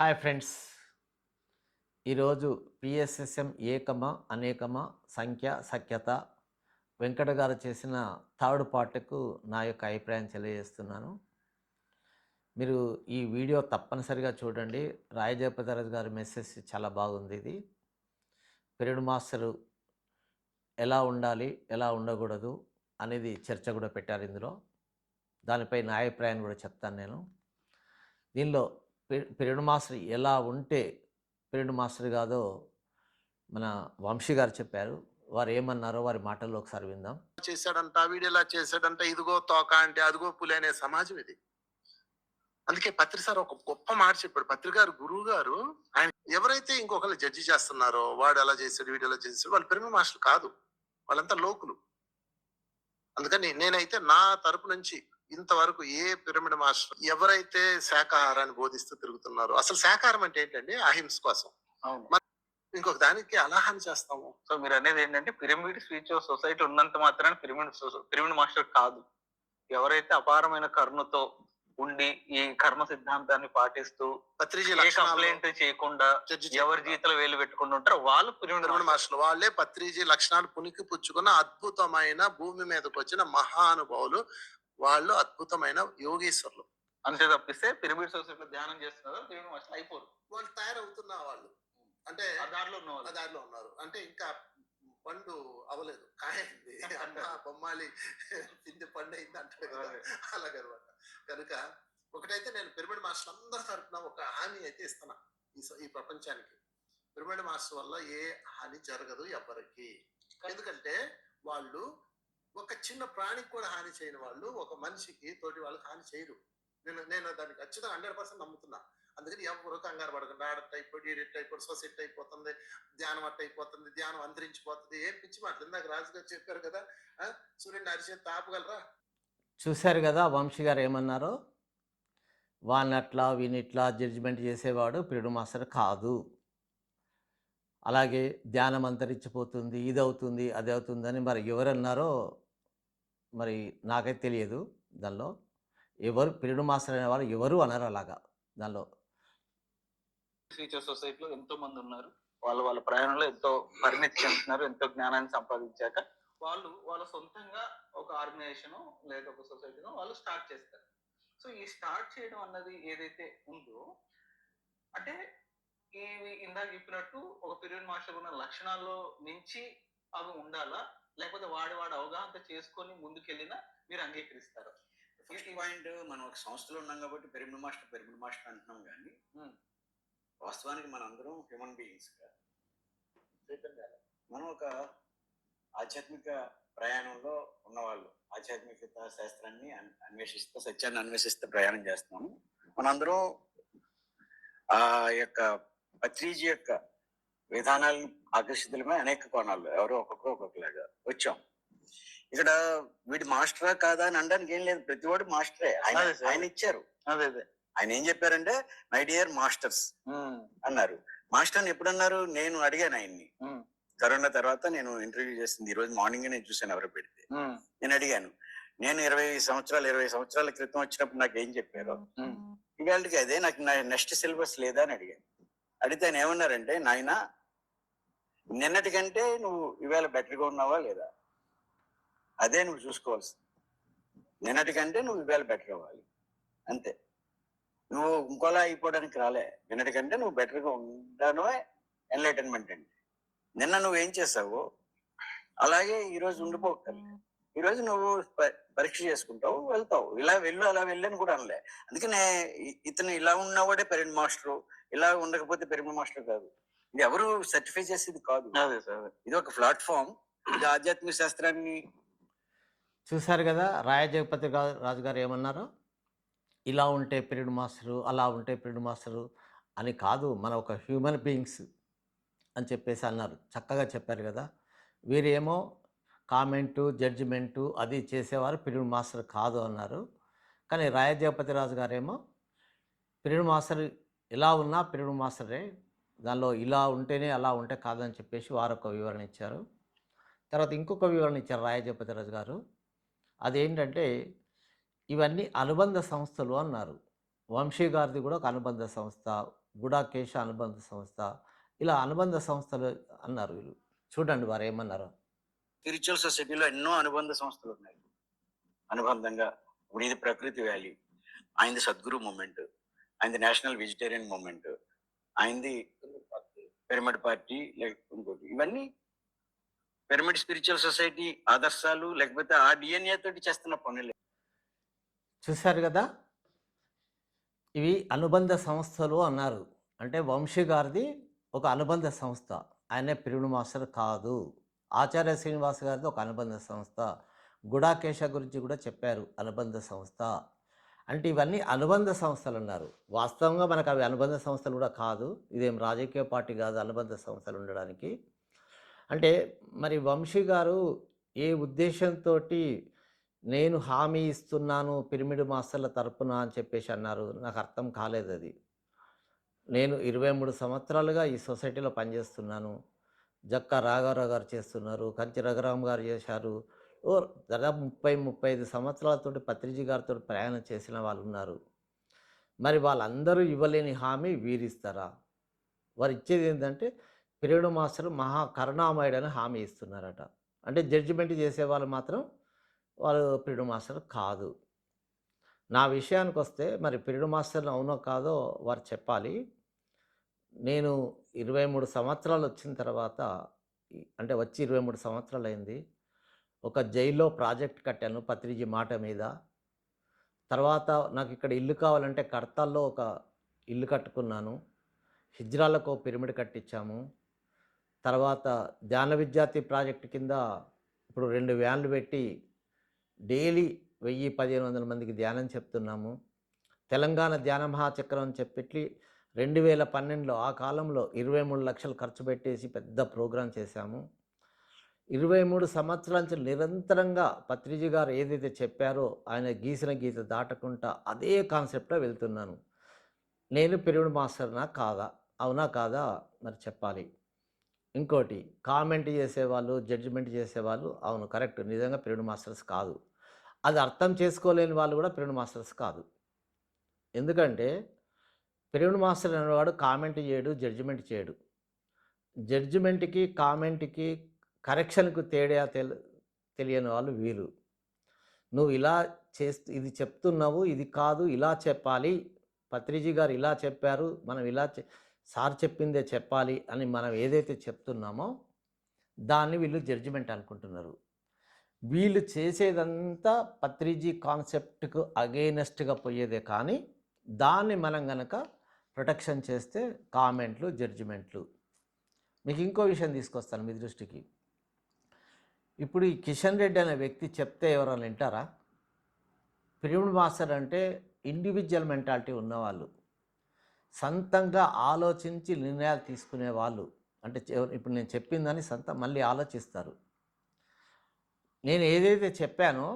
Hi friends. ఈరోజు PSSM ఏకమ అనేకమ సంఖ్య సఖ్యత వెంకట గారు చేసిన థర్డ్ పార్ట్కు నా యొక్క అభిప్రాయం తెలియజేస్తున్నాను. మీరు ఈ వీడియో తప్పనిసరిగా చూడండి. రాయజయపతిరాజు గారి మెసేజ్ చాలా బాగుంది ఇది. పెరుడు మాస్టరు ఎలా ఉండాలి ఎలా ఉండకూడదు అనేది చర్చ కూడా పెట్టారు ఇందులో. దానిపై నా అభిప్రాయాన్ని కూడా చెప్తాను నేను. దీనిలో పె- మాస్టర్ ఎలా ఉంటే పెరుడు మాస్టర్ కాదో మన వంశీ గారు చెప్పారు. వారు ఏమన్నారో వారి మాటల్లో ఒకసారి విందాం. చేశాడంట వీడియోలా చేశాడంట ఇదిగో తోక అంటే అదిగో పులి అనే సమాజం ఇది. అందుకే పత్రి సార్ ఒక గొప్ప మాట చెప్పాడు పత్రి గారు గురువు గారు ఆయన ఎవరైతే ఇంకొకరు జడ్జి చేస్తున్నారో వాడు ఎలా చేశాడు వీడు అలా చేశాడు వాళ్ళు పిరమిడ్ మాస్టర్ కాదు. వాళ్ళంతా లోకులు. అందుకని నేనైతే నా తరపు నుంచి ఇంతవరకు ఏ పిరమిడ్ మాస్టర్ ఎవరైతే శాకాహారాన్ని బోధిస్తూ తిరుగుతున్నారో అసలు శాకాహారం అంటే ఏంటండి? అహింస కోసం. ఇంకొక దానికి అలాహాని చేస్తాము. సో మీరు అనేది ఏంటంటే పిరమిడ్ స్పీచ్ సొసైటీ ఉన్నంత మాత్రాన పిరమిడ్ పిరమిడ్ మాస్టర్ కాదు. ఎవరైతే అపారమైన కరుణతో ఉండి ఈ కర్మ సిద్ధాంతాన్ని పాటిస్తూ పత్రిజీ కంప్లైంట్ చేయకుండా ఎవరి జీతాలు వేలు పెట్టుకుంటూ ఉంటారో వాళ్ళు పిరమిడ్ మాస్టర్. వాళ్ళే పత్రిజీ లక్షణాలు పునికి పుచ్చుకున్న అద్భుతమైన భూమి మీదకి వచ్చిన మహానుభావులు. వాళ్ళు అద్భుతమైన యోగీశ్వరులు. అంతే తప్పిస్తే పిరమిడ్ సొసైటీలో ధ్యానం చేస్తున్నారు మాస్టర్ అయిపోరు. వాళ్ళు తయారవుతున్న వాళ్ళు. అంటే ఆ దారిలో ఉన్న దారిలో ఉన్నారు. అంటే ఇంకా పండు అవలేదు కాయంది. అమ్మ బొమ్మాలి. పిండి పండు అయింది అంటాడు కదా. అలాగనమాట. కనుక ఒకటైతే నేను పిరమిడ్ మాస్టర్ అందరి తరపున ఒక హామీ అయితే ఇస్తున్నా ఈ ప్రపంచానికి. పిరమిడ్ మాస్టర్ వల్ల ఏ హాని జరగదు ఎవరికి ఎందుకంటే వాళ్ళు ఒక చిన్న ప్రాణికి కూడా హాని చేయని వాళ్ళు ఒక మనిషికి తోటి వాళ్ళకి హాని చేయరు. నేను నేను దాన్ని ఖచ్చితంగా హండ్రెడ్ పర్సెంట్ నమ్ముతున్నా. అందుకని ఎవరు కంగారు పడకుండా ఆడట్ అయిపోయి ఈడెట్ అయిపోయి సొసెట్ అయిపోతుంది ధ్యానం అట్ట అయిపోతుంది ధ్యానం అంతరించిపోతుంది. ఏం పిచ్చి మాటలు? ఇందాక రాజుగారు చెప్పారు కదా సూర్యుడిని అరిచేది తాపగలరా? చూశారు కదా వంశీ గారు ఏమన్నారో? వానట్లా వీనిట్లా జడ్జిమెంట్ చేసేవాడు పిరుడు మాస్టర్ కాదు. అలాగే ధ్యానం అంతరించిపోతుంది ఇది అవుతుంది అది అవుతుందని మరి ఎవరన్నారో మరి నాకైతే తెలియదు దానిలో. ఎవరు పిరుడు మాస్టర్ అనే వాళ్ళు ఎవరు అనరు అలాగా దానిలో. ఫ్యూచర్ సొసైటీలో ఎంతో మంది ఉన్నారు. వాళ్ళు వాళ్ళ ప్రయాణంలో ఎంతో పరిణితి చెందుతున్నారు ఎంతో జ్ఞానాన్ని సంపాదించాక వాళ్ళు వాళ్ళ సొంతంగా ఒక ఆర్గనైజేషన్ లేదా ఒక సొసైటీనో వాళ్ళు స్టార్ట్ చేస్తారు. సో ఈ స్టార్ట్ చేయడం అన్నది ఏదైతే ఉందో అంటే ఇవి ఇందాక చెప్పినట్టు ఒక పీరియడ్ మాస్టర్ ఉన్న లక్షణాల్లో మించి అవి ఉండాలా? లేకపోతే వాడి వాడి అవగాహన చేసుకొని ముందుకెళ్ళినా మీరు అంగీకరిస్తారు. ఫస్ట్ పాయింట్ మనం ఒక సంస్థలో ఉన్నాం కాబట్టి పిరమిడ్ మాస్టర్ పిరమిడ్ మాస్టర్ అంటున్నాం కానీ. వాస్తవానికి మన అందరం హ్యూమన్ బీయింగ్స్ మనం ఒక ఆధ్యాత్మిక ప్రయాణంలో ఉన్నవాళ్ళు ఆధ్యాత్మికత శాస్త్రాన్ని అన్- అన్వేషిస్తూ సత్యాన్ని అన్వేషిస్తూ ప్రయాణం చేస్తున్నాము. మనందరం ఆ యొక్క పత్రిజీ యొక్క విధానాలను ఆకర్షితులమే అనేక కోణాల్లో ఎవరో ఒక్కొక్కరు ఒక్కొక్కలాగా వచ్చాం. ఇక్కడ వీడి మాస్టరా కాదా అని అనడానికి ఏం లేదు. ప్రతి వాడు మాస్టరే. ఆయన. ఆయన ఇచ్చారు. అదే అదే. ఆయన ఏం చెప్పారంటే మై డియర్ మాస్టర్స్ అన్నారు. మాస్టర్ అని ఎప్పుడు అన్నారు నేను అడిగాను ఆయన్ని. కరోనా తర్వాత నేను ఇంటర్వ్యూ చేసింది ఈ రోజు మార్నింగ్ నేను చూసాను ఎవరు పెడితే. నేను అడిగాను. నేను ఇరవై సంవత్సరాలు ఇరవై సంవత్సరాల క్రితం వచ్చినప్పుడు నాకు ఏం చెప్పారు? ఇవాళకి అదే నాకు నెక్స్ట్ సిలబస్ లేదా అని అడిగాను. అడిగితే ఆయన ఏమన్నారంటే నాయన నిన్నటికంటే నువ్వు ఇవాళ బెటర్గా ఉన్నావా లేదా? అదే నువ్వు చూసుకోవాల్సింది. నిన్నటికంటే నువ్వు ఇవాళ బెటర్ అవ్వాలి అంతే. నువ్వు ఇంకోలా అయిపోవడానికి రాలే. నిన్నటికంటే నువ్వు బెటర్గా ఉండడమే ఎన్లైటన్మెంట్ అంటే నిన్న నువ్వు ఏం చేసావు అలాగే ఈరోజు ఉండిపోకర్లే ఈ రోజు నువ్వు పరీక్ష చేసుకుంటావు వెళ్తావు. ఇలా వెళ్ళు అలా వెళ్ళని కూడా అనలే. అందుకనే ఇతను ఇలా ఉన్నవాడే పెరిమిడ్ మాస్టరు ఇలా ఉండకపోతే పెరిమిడ్ మాస్టర్ కాదు. ఇది ఎవరు సర్టిఫై చేసేది కాదు. అదే సార్ ఇది ఒక ప్లాట్ఫామ్ ఇది ఆధ్యాత్మిక శాస్త్రాన్ని చూశారు కదా రాయజగపతి రా- రాజు గారు ఏమన్నారు? ఇలా ఉంటే పీరియడ్ మాస్టరు అలా ఉంటే పీరియడ్ మాస్టరు అని కాదు మన ఒక హ్యూమన్ బీయింగ్స్ అని చెప్పేసి అన్నారు. చక్కగా చెప్పారు కదా. వీరేమో కామెంటు జడ్జిమెంటు అది చేసేవారు పీరియడ్ మాస్టర్ కాదు అన్నారు. కానీ రాయజగపతి రాజు గారేమో పీరియడ్ మాస్టర్ ఇలా ఉన్నా పీరియడ్ మాస్టరే దానిలో ఇలా ఉంటేనే అలా ఉంటే కాదని చెప్పేసి వారు ఒక వివరణ ఇచ్చారు. తర్వాత ఇంకొక వివరణ ఇచ్చారు రాయజగపతి రాజు గారు. అదేంటంటే ఇవన్నీ అనుబంధ సంస్థలు అన్నారు. వంశీ గారిది కూడా ఒక అనుబంధ సంస్థ గుడాకేశ అనుబంధ సంస్థ ఇలా అనుబంధ సంస్థలు అన్నారు వీళ్ళు. చూడండి వారు ఏమన్నారు. స్పిరిచువల్ సొసైటీలో ఎన్నో అనుబంధ సంస్థలు ఉన్నాయి. అనుబంధంగా ఇప్పుడు ఇది ప్రకృతి వ్యాలీ ఆయనది సద్గురు మూమెంట్ ఆయనది నేషనల్ వెజిటేరియన్ మూమెంట్ ఆయనది పిరమిడ్ పార్టీ లేకపోతే ఇంకోటి. ఇవన్నీ పిరమిడ్ స్పిరిచువల్ సొసైటీ ఆదర్శాలు లేకపోతే ఆ డిఎన్ఏ తోటి చేస్తున్న పనులే. చూశారు కదా? ఇవి అనుబంధ సంస్థలు అన్నారు. అంటే వంశీ గారిది ఒక అనుబంధ సంస్థ. ఆయనే పిరుడు మాస్టర్ కాదు. ఆచార్య శ్రీనివాస్ గారిది ఒక అనుబంధ సంస్థ. గుడాకేశ గురించి కూడా చెప్పారు. అనుబంధ సంస్థ. అంటే ఇవన్నీ అనుబంధ సంస్థలు అన్నారు వాస్తవంగా మనకు అవి అనుబంధ సంస్థలు కూడా కాదు. ఇదేం రాజకీయ పార్టీ కాదు అనుబంధ సంస్థలు ఉండడానికి. అంటే మరి వంశీ గారు ఏ ఉద్దేశంతో నేను హామీ ఇస్తున్నాను పిరమిడ్ మాస్టర్ల తరపున అని చెప్పేసి అన్నారు. నాకు అర్థం కాలేదు అది. నేను ఇరవై మూడు సంవత్సరాలుగా ఈ సొసైటీలో పనిచేస్తున్నాను. జక్క రాఘవరావు గారు చేస్తున్నారు కంచి రఘురామ్ గారు చేశారు. ఓ దాదాపు ముప్పై ముప్పై ఐదు సంవత్సరాలతోటి పత్రిజీ గారితో ప్రయాణం చేసిన వాళ్ళు ఉన్నారు మరి వాళ్ళందరూ ఇవ్వలేని హామీ వీరిస్తారా? వారు ఇచ్చేది ఏంటంటే పిరియడ్ మాస్టర్ మహా కరుణామయుడు అని హామీ ఇస్తున్నారట. అంటే జడ్జిమెంట్ చేసే వాళ్ళు మాత్రం వాళ్ళు పిరియడ్ మాస్టర్ కాదు. నా విషయానికి వస్తే మరి పిరియడ్ మాస్టర్ అవునో కాదో వారు చెప్పాలి. నేను ఇరవై మూడు సంవత్సరాలు వచ్చిన తర్వాత అంటే వచ్చి ఇరవై మూడు సంవత్సరాలు అయింది ఒక జైల్లో ప్రాజెక్ట్ కట్టాను పత్రిజీ మాట మీద. తర్వాత నాకు ఇక్కడ ఇల్లు కావాలంటే కడతాల్లో ఒక ఇల్లు కట్టుకున్నాను. హిజ్రాలకు పిరమిడ్ కట్టించాము. తర్వాత ధ్యాన విద్యార్థి ప్రాజెక్ట్ కింద ఇప్పుడు రెండు వ్యాన్లు పెట్టి డైలీ వెయ్యి పదిహేను వందల మందికి ధ్యానం చెప్తున్నాము. తెలంగాణ ధ్యాన మహాచక్రం అని చెప్పి రెండు వేల పన్నెండులో ఆ కాలంలో ఇరవై మూడు లక్షలు ఖర్చు పెట్టేసి పెద్ద ప్రోగ్రాం చేశాము. ఇరవై మూడు సంవత్సరాల నుంచి నిరంతరంగా పత్రిజీ గారు ఏదైతే చెప్పారో ఆయన గీసిన గీత దాటకుండా అదే కాన్సెప్ట్లో వెళ్తున్నాను. నేను పిరిమిడ్ మాస్టర్నా కాదా? అవునా కాదా? మరి చెప్పాలి. ఇంకోటి కామెంట్ చేసేవాళ్ళు జడ్జిమెంట్ చేసేవాళ్ళు అవును కరెక్ట్. నిజంగా పిరిమిడ్ మాస్టర్స్ కాదు. అది అర్థం చేసుకోలేని వాళ్ళు కూడా పిరిమిడ్ మాస్టర్స్ కాదు. ఎందుకంటే పిరిమిడ్ మాస్టర్ అనేవాడు కామెంట్ చేయడు జడ్జిమెంట్ చేయడు. జడ్జిమెంట్కి కామెంట్కి కరెక్షన్కు తేడా తెలి తెలియని వాళ్ళు వీరు. నువ్వు ఇలా చేస్తూ ఇది చెప్తున్నావు ఇది కాదు ఇలా చెప్పాలి. పత్రిజీ గారు ఇలా చెప్పారు మనం ఇలా చె- సార్ చెప్పిందే చెప్పాలి అని మనం ఏదైతే చెప్తున్నామో దాన్ని వీళ్ళు జడ్జిమెంట్ అనుకుంటున్నారు. వీళ్ళు చేసేదంతా పత్రిజీ కాన్సెప్ట్కు అగెయినెస్ట్గా పోయేదే కానీ దాన్ని మనం గనక ప్రొటెక్షన్ చేస్తే కామెంట్లు జడ్జిమెంట్లు. మీకు ఇంకో విషయం తీసుకొస్తాను మీ దృష్టికి. ఇప్పుడు ఈ కిషన్ రెడ్డి అనే వ్యక్తి చెప్తే ఎవరైనా వింటారా? పిరిమిడ్ మాస్టర్ అంటే ఇండివిజువల్ మెంటాలిటీ ఉన్నవాళ్ళు. సొంతంగా ఆలోచించి నిర్ణయాలు తీసుకునే వాళ్ళు అంటే ఇప్పుడు నేను చెప్పిందని సొంత మళ్ళీ ఆలోచిస్తారు. నేను ఏదైతే చెప్పానో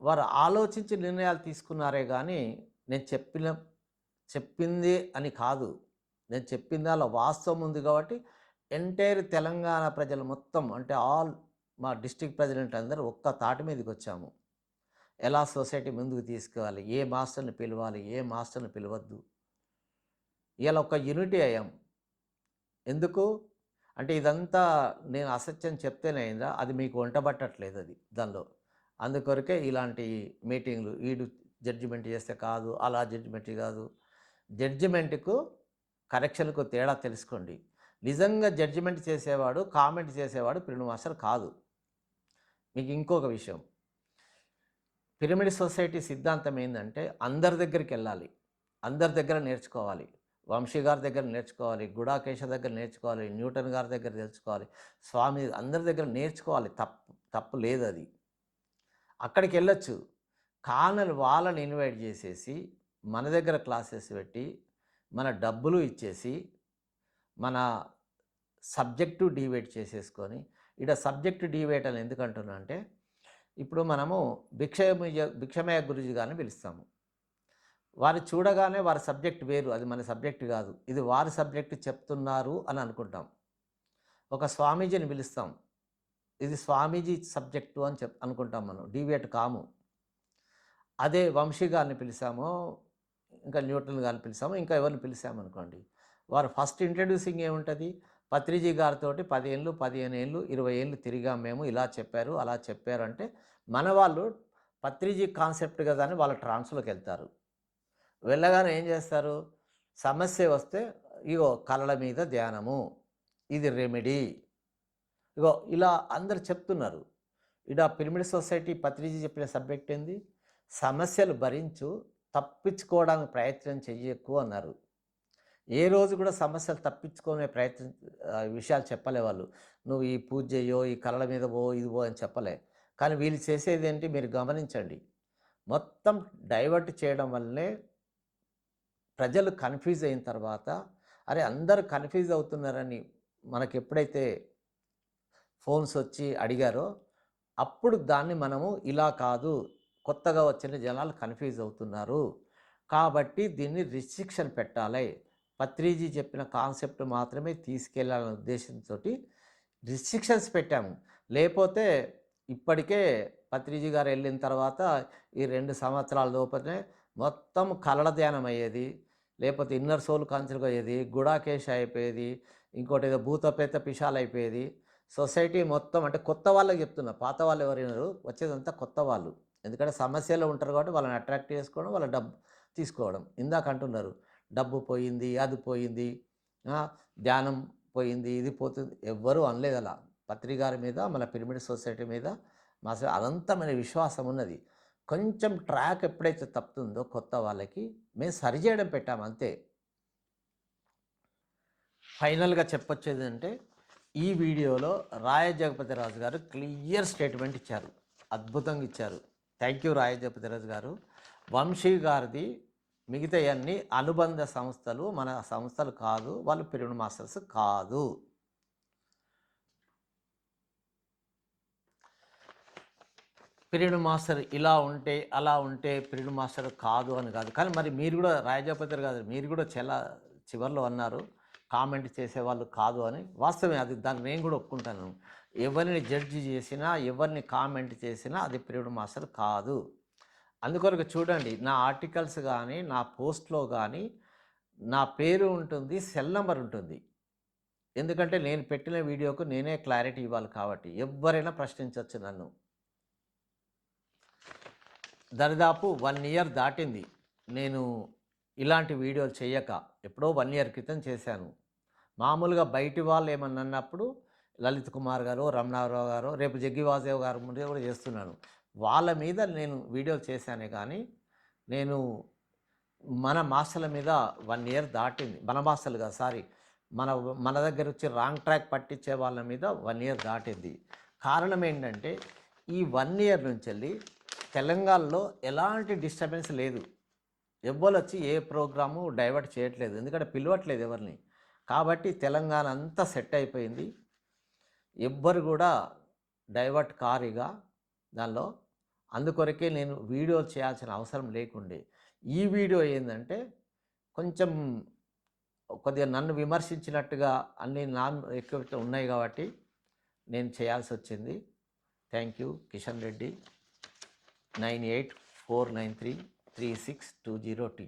వారు ఆలోచించి నిర్ణయాలు తీసుకున్నారే కానీ నేను చెప్పిన చెప్పింది అని కాదు. నేను చెప్పింది అలా వాస్తవం ఉంది కాబట్టి ఎంటైర్ తెలంగాణ ప్రజలు మొత్తం అంటే ఆల్ మా డిస్టిక్ ప్రెసిడెంట్ అందరూ ఒక్క తాటి మీదకి వచ్చాము. ఎలా సొసైటీ ముందుకు తీసుకోవాలి ఏ మాస్టర్ని పిలవాలి? ఏ మాస్టర్ని పిలవద్దు? ఇలా ఒక యూనిటీ అయ్యాం. ఎందుకు? అంటే ఇదంతా నేను అసత్యం చెప్తేనే అయిందా? అది మీకు వంటబట్టట్లేదు అది దానిలో. అందుకొరకే ఇలాంటి మీటింగ్లు వీడు జడ్జిమెంట్ చేస్తే కాదు అలా జడ్జిమెంట్ కాదు. జడ్జిమెంట్కు కరెక్షన్కు తేడా తెలుసుకోండి. నిజంగా జడ్జిమెంట్ చేసేవాడు కామెంట్ చేసేవాడు పిరిమిడ్ మాస్టర్ కాదు. మీకు ఇంకొక విషయం. పిరమిడ్ సొసైటీ సిద్ధాంతం ఏంటంటే అందరి దగ్గరికి వెళ్ళాలి. అందరి దగ్గర నేర్చుకోవాలి. వంశీ గారి దగ్గర నేర్చుకోవాలి. గుడాకేశ దగ్గర నేర్చుకోవాలి. న్యూటన్ గారి దగ్గర నేర్చుకోవాలి స్వామి అందరి దగ్గర నేర్చుకోవాలి. తప్పు తప్పు లేదు అది అక్కడికి వెళ్ళొచ్చు. కానలు వాళ్ళని ఇన్వైట్ చేసేసి మన దగ్గర క్లాసెస్ పెట్టి మన డబ్బులు ఇచ్చేసి మన సబ్జెక్టు డివేట్ చేసేసుకొని ఇక్కడ సబ్జెక్ట్ డివేట్ అని ఎందుకు అంటే ఇప్పుడు మనము భిక్షమయ భిక్షమయ గురుజీ గారిని పిలుస్తాము. వారు చూడగానే వారి సబ్జెక్ట్ వేరు అది మన సబ్జెక్ట్ కాదు. ఇది వారి సబ్జెక్ట్ చెప్తున్నారు అని అనుకుంటాం. ఒక స్వామీజీని పిలుస్తాం. ఇది స్వామీజీ సబ్జెక్టు అని చెప్ అనుకుంటాం మనం. డివేట్ కాము. అదే వంశీ గారిని పిలిచాము ఇంకా న్యూటన్ గారిని పిలిచాము ఇంకా ఎవరిని పిలిచామనుకోండి వారు ఫస్ట్ ఇంట్రడ్యూసింగ్ ఏముంటుంది? పత్రిజీ గారితో పదిహేళ్ళు పదిహేను ఏళ్ళు ఇరవై ఏళ్ళు తిరిగాం మేము ఇలా చెప్పారు అలా చెప్పారు అంటే మన వాళ్ళు పత్రిజీ కాన్సెప్ట్ కదా అని వాళ్ళ ట్రాన్స్లోకి వెళ్తారు. వెళ్ళగానే ఏం చేస్తారు? సమస్య వస్తే ఇగో కళల మీద ధ్యానము ఇది రెమెడీ ఇగో ఇలా అందరు చెప్తున్నారు. ఇడ పిరమిడ్ సొసైటీ పత్రిజీ చెప్పిన సబ్జెక్ట్ ఏంది? సమస్యలు భరించు తప్పించుకోవడానికి ప్రయత్నం చెయ్యకు అన్నారు. ఏ రోజు కూడా సమస్యలు తప్పించుకునే ప్రయత్నం విషయాలు చెప్పలే వాళ్ళు. నువ్వు ఈ పూజ చేయో ఈ కళల మీద పో ఇది పో అని చెప్పలే. కానీ వీళ్ళు చేసేది ఏంటి? మీరు గమనించండి. మొత్తం డైవర్ట్ చేయడం వల్లే ప్రజలు కన్ఫ్యూజ్ అయిన తర్వాత అరే అందరూ కన్ఫ్యూజ్ అవుతున్నారని మనకు ఎప్పుడైతే ఫోన్స్ వచ్చి అడిగారో అప్పుడు దాన్ని మనము ఇలా కాదు కొత్తగా వచ్చిన జనాలు కన్ఫ్యూజ్ అవుతున్నారు. కాబట్టి దీన్ని రిస్ట్రిక్షన్ పెట్టాలి. పత్రిజీ చెప్పిన కాన్సెప్ట్ మాత్రమే తీసుకెళ్ళాలనే ఉద్దేశంతో రిస్ట్రిక్షన్స్ పెట్టాము. లేకపోతే ఇప్పటికే పత్రిజీ గారు వెళ్ళిన తర్వాత ఈ రెండు సంవత్సరాల లోపలనే మొత్తం కలల ధ్యానం అయ్యేది లేకపోతే ఇన్నర్ సోల్ కాన్సెప్ట్ అయ్యేది గుడాకేష్ అయిపోయేది ఇంకోటి ఏదో భూతపేత పిషాలు అయిపోయేది. సొసైటీ మొత్తం అంటే కొత్త వాళ్ళకి చెప్తున్నా పాత వాళ్ళు ఎవరైనారు వచ్చేదంతా కొత్త వాళ్ళు. ఎందుకంటే సమస్యలు ఉంటారు కాబట్టి వాళ్ళని అట్రాక్ట్ చేసుకోవడం వాళ్ళ డబ్బు తీసుకోవడం ఇందాక అంటున్నారు. డబ్బు పోయింది అది పోయింది ధ్యానం పోయింది ఇది పోతుంది. ఎవ్వరూ అనలేదు అలా. పత్రికారి మీద మన పిరమిడ్ సొసైటీ మీద మా అనంతమైన విశ్వాసం ఉన్నది. కొంచెం ట్రాక్ ఎప్పుడైతే తప్పుతుందో కొత్త వాళ్ళకి మేము సరిచేయడం పెట్టాము అంతే. ఫైనల్గా చెప్పొచ్చేది అంటే ఈ వీడియోలో రాయ జగపతిరాజు గారు క్లియర్ స్టేట్మెంట్ ఇచ్చారు. అద్భుతంగా ఇచ్చారు. థ్యాంక్ యూ రాయ జగపతిరాజు గారు. వంశీ గారిది మిగతా అన్ని అనుబంధ సంస్థలు మన సంస్థలు కాదు వాళ్ళు పిరమిడ్ మాస్టర్స్ కాదు. పిరియడ్ మాస్టర్ ఇలా ఉంటే అలా ఉంటే పిరియడ్ మాస్టర్ కాదు అని కాదు. కానీ మరి మీరు కూడా రాయజాపతి కాదు మీరు కూడా చాలా చివరిలో అన్నారు. కామెంట్ చేసేవాళ్ళు కాదు అని. వాస్తవమే అది దాన్ని నేను కూడా ఒప్పుకుంటాను. ఎవరిని జడ్జి చేసినా ఎవరిని కామెంట్ చేసినా అది పిరియడ్ మాస్టర్ కాదు. అందుకొరకు చూడండి నా ఆర్టికల్స్ కానీ నా పోస్ట్లో కానీ నా పేరు ఉంటుంది సెల్ నెంబర్ ఉంటుంది. ఎందుకంటే నేను పెట్టిన వీడియోకు నేనే క్లారిటీ ఇవ్వాలి కాబట్టి ఎవరైనా ప్రశ్నించవచ్చు నన్ను. దరిదాపు వన్ ఇయర్ దాటింది. నేను ఇలాంటి వీడియోలు చేయక ఎప్పుడో వన్ ఇయర్ క్రితం చేశాను. మామూలుగా బయటి వాళ్ళు ఏమన్నా అన్నప్పుడు లలిత్ కుమార్ గారు రమణారావు గారు రేపు జగ్గి గారు ముందే కూడా చేస్తున్నాను. వాళ్ళ మీద నేను వీడియోలు చేశానే కానీ నేను మన మాస్టర్ల మీద వన్ ఇయర్ దాటింది. మన మాస్టర్లు కాదు సారీ. మన మన దగ్గర వచ్చి రాంగ్ ట్రాక్ పట్టించే వాళ్ళ మీద వన్ ఇయర్ దాటింది. కారణం ఏంటంటే ఈ వన్ ఇయర్ నుంచి వెళ్ళి తెలంగాణలో ఎలాంటి డిస్టర్బెన్స్ లేదు. ఎవ్వరు వచ్చి ఏ ప్రోగ్రాము డైవర్ట్ చేయట్లేదు. ఎందుకంటే పిలవట్లేదు ఎవరిని. కాబట్టి తెలంగాణ అంతా సెట్ అయిపోయింది. ఎవ్వరు కూడా డైవర్ట్ కారిగా దానిలో అందుకొరకే నేను వీడియో చేయాల్సిన అవసరం లేకుండే. ఈ వీడియో ఏంటంటే కొంచెం కొద్దిగా నన్ను విమర్శించినట్టుగా అన్ని నాన్ ఎక్కువ ఉన్నాయి కాబట్టి నేను చేయాల్సి వచ్చింది thank you. Kishan Reddy nine eight four nine three three six two zero T.